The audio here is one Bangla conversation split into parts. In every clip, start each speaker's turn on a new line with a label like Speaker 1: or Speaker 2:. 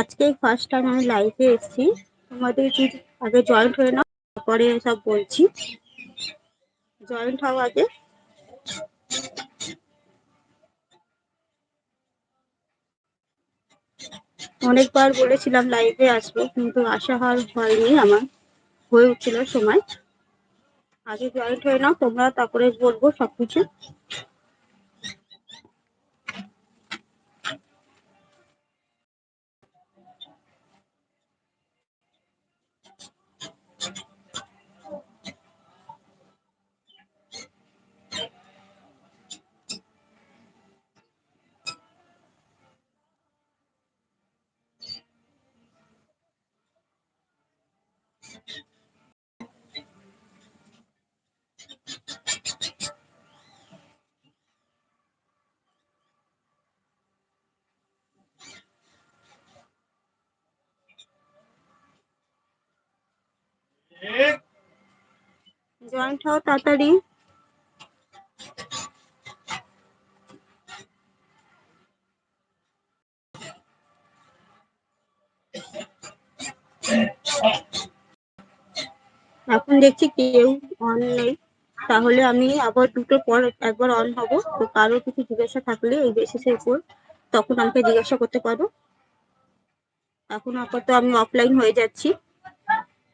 Speaker 1: আজকে ফার্স্ট টাইম আমি লাইভে এসেছি। তোমাদের আগে জয়েন্ট হয়ে নাও, তারপরে সব বলছি। জয়েন্ট হওয়া আগে। অনেকবার বলেছিলাম লাইভে আসব, কিন্তু আসা হওয়ার হয়নি আমার। হয়ে উঠছিল সময়। আগে জয়েন্ট হয়ে নাও, তোমরা তারপরে বলব সবকিছু। জয়েন্ট হও তাড়াতাড়ি। এখন দেখছি কেউ অন নেই। তাহলে আমি আবার দুটো পর একবার অন হব। তো কারও কিছু জিজ্ঞাসা থাকলে এই বেসিসের উপর তখন আমাকে জিজ্ঞাসা করতে পারো। এখন আপাতত আমি অফলাইন হয়ে যাচ্ছি।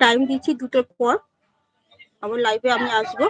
Speaker 1: টাইম দিচ্ছি দুটোর পর। আবার লাইভে আমি আসব।